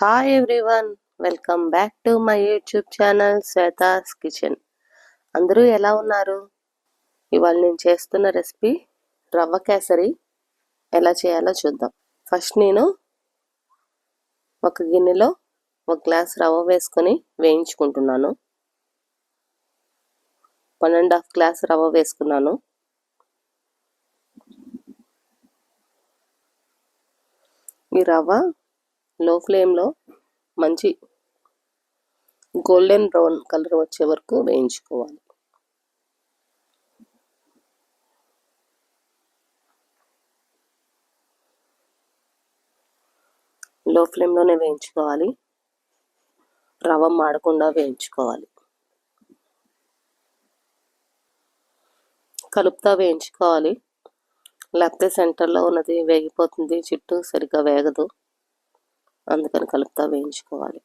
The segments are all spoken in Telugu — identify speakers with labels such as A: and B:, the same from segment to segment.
A: Hi everyone welcome back to my YouTube channel Shweta's kitchen అందరూ ఎలా ఉన్నారు? ఇవాళ నేను చేస్తున్న రెసిపీ రవ్వ కేసరి. ఎలా చేయాలో చూద్దాం. ఫస్ట్ నేను ఒక గిన్నెలో ఒక గ్లాస్ రవ్వ వేసుకొని వేయించుకుంటున్నాను. వన్ అండ్ హాఫ్ గ్లాస్ రవ్వ వేసుకున్నాను. ఈ రవ్వ లో ఫ్లేమ్లో మంచి గోల్డెన్ బ్రౌన్ కలర్ వచ్చే వరకు వేయించుకోవాలి. లో ఫ్లేమ్లోనే వేయించుకోవాలి. రవ్వ మాడకుండా వేయించుకోవాలి. కలుపుతా వేయించుకోవాలి. లేకపోతే సెంటర్లో ఉన్నది వేగిపోతుంది చుట్టూ సరిగ్గా వేగదు. అందుకని కలుపుతా వేయించుకోవాలి.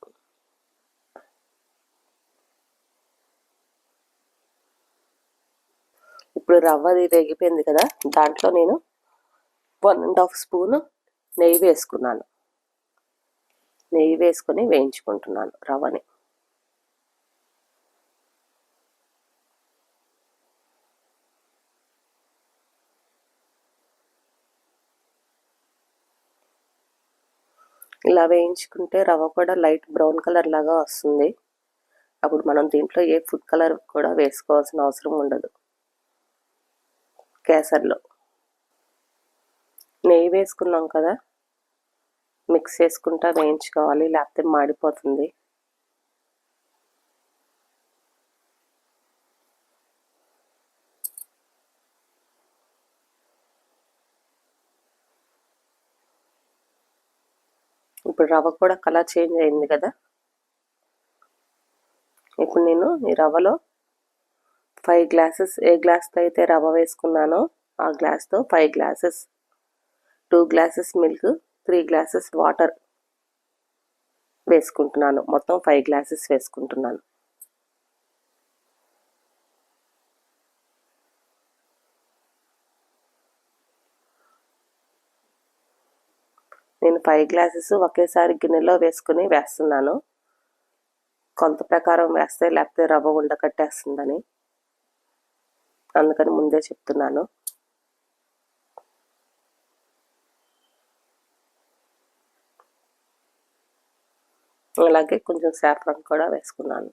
A: ఇప్పుడు రవ్వది వేగిపోయింది కదా దాంట్లో నేను వన్ అండ్ హాఫ్ స్పూన్ నెయ్యి వేసుకున్నాను. నెయ్యి వేసుకొని వేయించుకుంటున్నాను రవ్వని. ఇలా వేయించుకుంటే రవ్వ కూడా లైట్ బ్రౌన్ కలర్ లాగా వస్తుంది. అప్పుడు మనం దీంట్లో ఏ ఫుడ్ కలర్ కూడా వేసుకోవాల్సిన అవసరం ఉండదు. కేసర్లో. నెయ్యి వేసుకున్నాం కదా? మిక్స్ చేసుకుంటా వేయించుకోవాలి లేకపోతే మాడిపోతుంది. ఇప్పుడు రవ్వ కూడా కలర్ చేంజ్ అయింది కదా. ఇప్పుడు నేను ఈ రవ్వలో ఫైవ్ గ్లాసెస్ ఏ గ్లాస్తో అయితే రవ్వ వేసుకున్నానో ఆ గ్లాస్తో five glasses two glasses milk three glasses water వేసుకుంటున్నాను. మొత్తం ఫైవ్ గ్లాసెస్ వేసుకుంటున్నాను. నేను ఫైవ్ గ్లాసెస్ ఒకేసారి గిన్నెలో వేసుకుని వేస్తున్నాను. కొంత ప్రకారం వేస్తే లేకపోతే రవ్వ ఉండకట్టేస్తుందని అందుకని ముందే చెప్తున్నాను. అలాగే కొంచెం సాఫ్రాన్ కూడా వేసుకున్నాను.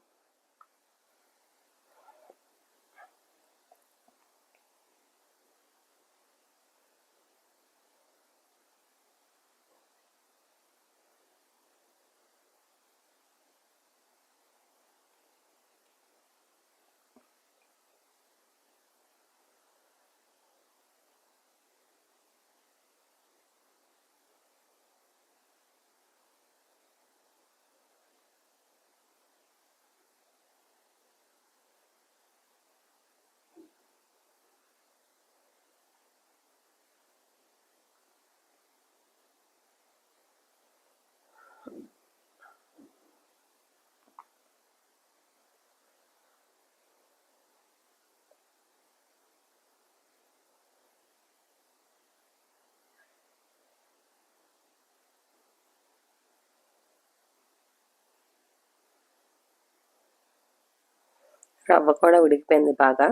A: రవ్వ కూడా ఉడికిపోయింది బాగా.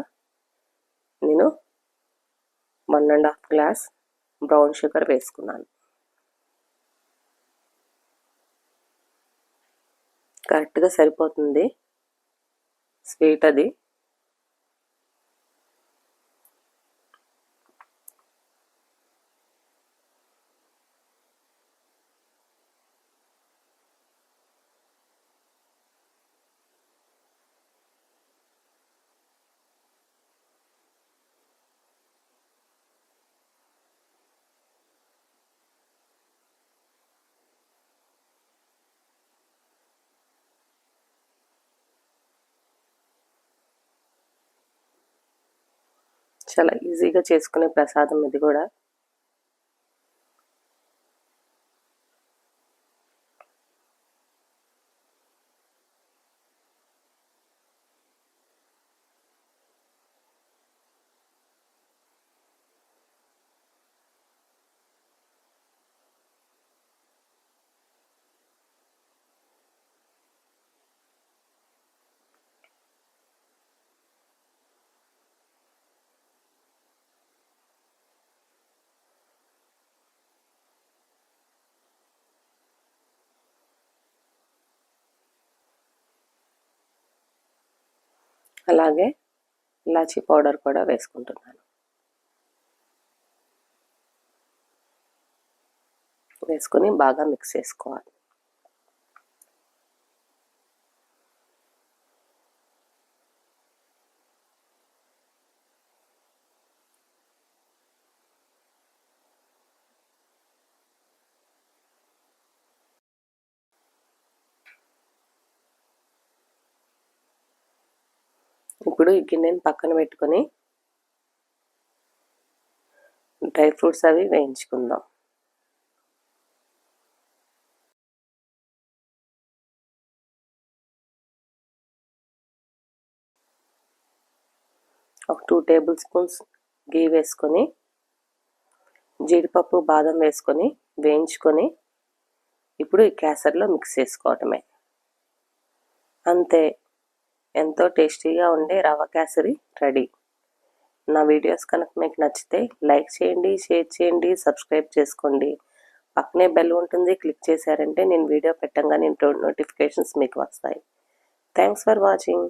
A: నేను one and half glass brown sugar వేసుకున్నాను. కరెక్ట్గా సరిపోతుంది. స్వీట్ అది. చాలా ఈజీగా చేసుకునే ప్రసాదం ఇది కూడా. అలాగే ఇలాచీ పౌడర్ కూడా వేసుకుంటున్నాను. వేసుకొని బాగా మిక్స్ చేసుకోవాలి. ఇప్పుడు ఈ గిన్నెని పక్కన పెట్టుకొని డ్రై ఫ్రూట్స్ అవి వేయించుకుందాం. ఒక టూ టేబుల్ స్పూన్స్ గీ వేసుకొని జీడిపప్పు బాదం వేసుకొని వేయించుకొని ఇప్పుడు ఈ క్యాసర్లో మిక్స్ చేసుకోవటమే. అంతే. ఎంతో టేస్టీగా ఉండే రవ్వ కేసరి రెడీ. నా వీడియోస్ కనుక మీకు నచ్చితే లైక్ చేయండి షేర్ చేయండి సబ్స్క్రైబ్ చేసుకోండి. పక్కనే బెల్ ఉంటుంది క్లిక్ చేశారంటే నేను వీడియో పెట్టంగా నేను నోటిఫికేషన్స్ మీకు వస్తాయి. Thanks for watching.